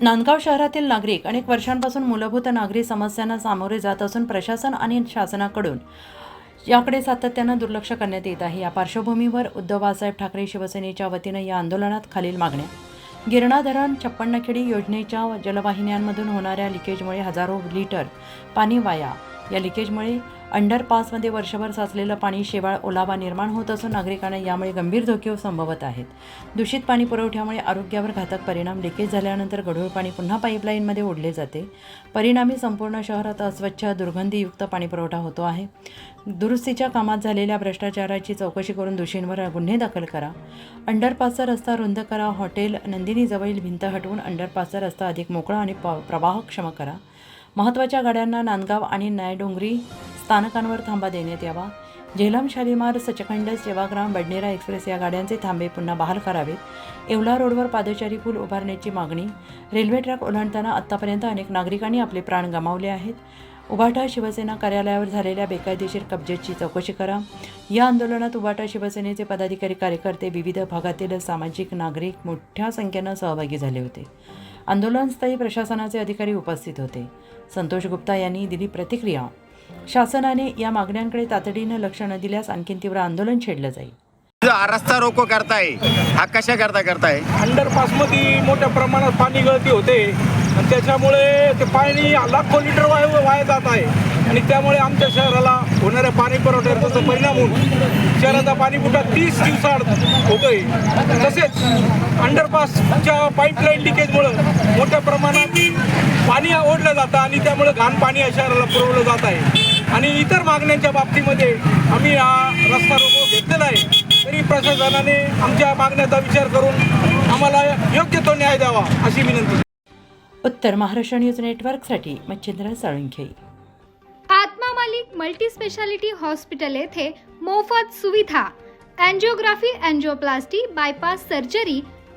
नांदगाव शहरातील नागरिक अनेक वर्षांपासून मूलभूत नागरी समस्यांना सामोरे जात असून प्रशासन आणि शासनाकडून याकडे सातत्यानं दुर्लक्ष करण्यात येत आहे. या पार्श्वभूमीवर उद्धव बाळासाहेब ठाकरे शिवसेनेच्या वतीनं या आंदोलनात खालील मागण्या. गिरणा धरण छप्पन्नखेडी योजनेच्या जलवाहिन्यांमधून होणाऱ्या लिकेजमुळे हजारो लिटर पाणी वाया. या लिकेजमुळे अंडरपासमध्ये वर्षभर साचलेलं पाणी शेवाळ ओलावा निर्माण होत असून नागरिकांना यामुळे गंभीर धोके संभवत आहेत. दूषित पाणी पुरवठ्यामुळे आरोग्यावर घातक परिणाम लिकेज झाल्यानंतर गढूळ पाणी पुन्हा पाईपलाईनमध्ये ओढले जाते. परिणामी संपूर्ण शहरात अस्वच्छ दुर्गंधीयुक्त पाणी पुरवठा होतो आहे. दुरुस्तीच्या कामात झालेल्या भ्रष्टाचाराची चौकशी करून दोषींवर गुन्हे दाखल करा. अंडरपासचा रस्ता रुंद करा. हॉटेल नंदिनीजवळील भिंत हटवून अंडरपासचा रस्ता अधिक मोकळा आणि प प्रवाहक्षम करा. महत्त्वाच्या गाड्यांना नांदगाव आणि नायडोंगरी स्थानकांवर थांबा देण्यात यावा. झेलम शालिमार सचखंड सेवाग्राम बडनेरा एक्सप्रेस या गाड्यांचे थांबे पुन्हा बहाल करावेत येवला रोडवर पादचारी पूल उभारण्याची मागणी. रेल्वे ट्रॅक ओलांडताना आत्तापर्यंत अनेक नागरिकांनी आपले प्राण गमावले आहेत. उभाटा शिवसेना कार्यालयावर झालेल्या बेकायदेशीर कब्जेची चौकशी करा. या आंदोलनात उभाटा शिवसेनेचे पदाधिकारी कार्यकर्ते विविध भागातील सामाजिक नागरिक मोठ्या संख्येनं सहभागी झाले होते. आंदोलनस्थळी प्रशासनाचे अधिकारी उपस्थित होते. संतोष गुप्ता यांनी दिली प्रतिक्रिया. शासनाने या मागण्यांकडे तातडीनं लक्ष न दिल्यास आणखीन तीव्र आंदोलन छेडलं जाईल. जो रस्ता रोको करताय. हा कशा करता करताय? अंडरपासमध्ये मोठ्या प्रमाणात पाणी गळती होते. आणि त्याच्यामुळे ते पाणी लाखो लिटर वाय वाया जात आहे. आणि त्यामुळे आमच्या शहराला होणाऱ्या पाणी पुरवठ्यावर त्याचा परिणाम होऊन शहराचा पाणी पुरवठा तीस दिवसाआड होतोय. तसेच अंडरपासच्या पाईपलाईन लिकेजमुळं मोठ्या प्रमाणात पाणी ओढलं जातं आणि त्यामुळे घाण पाणी शहराला पुरवलं जात आहे. आणि इतर मागण्यांच्या बाबतीमध्ये आम्ही हा रस्ता रोको घेतलेला आहे. तरी प्रशासनाने आमच्या मागण्याचा विचार करून आम्हाला योग्य तो न्याय द्यावा अशी विनंती. उत्तर महाराष्ट्र न्यूज नेटवर्कसाठी Machhindra Salunkhe. Atma Malik multi speciality hospital येथे मोफत सुविधा अँजिओग्राफी अँजिओप्लास्टी बायपास सर्जरी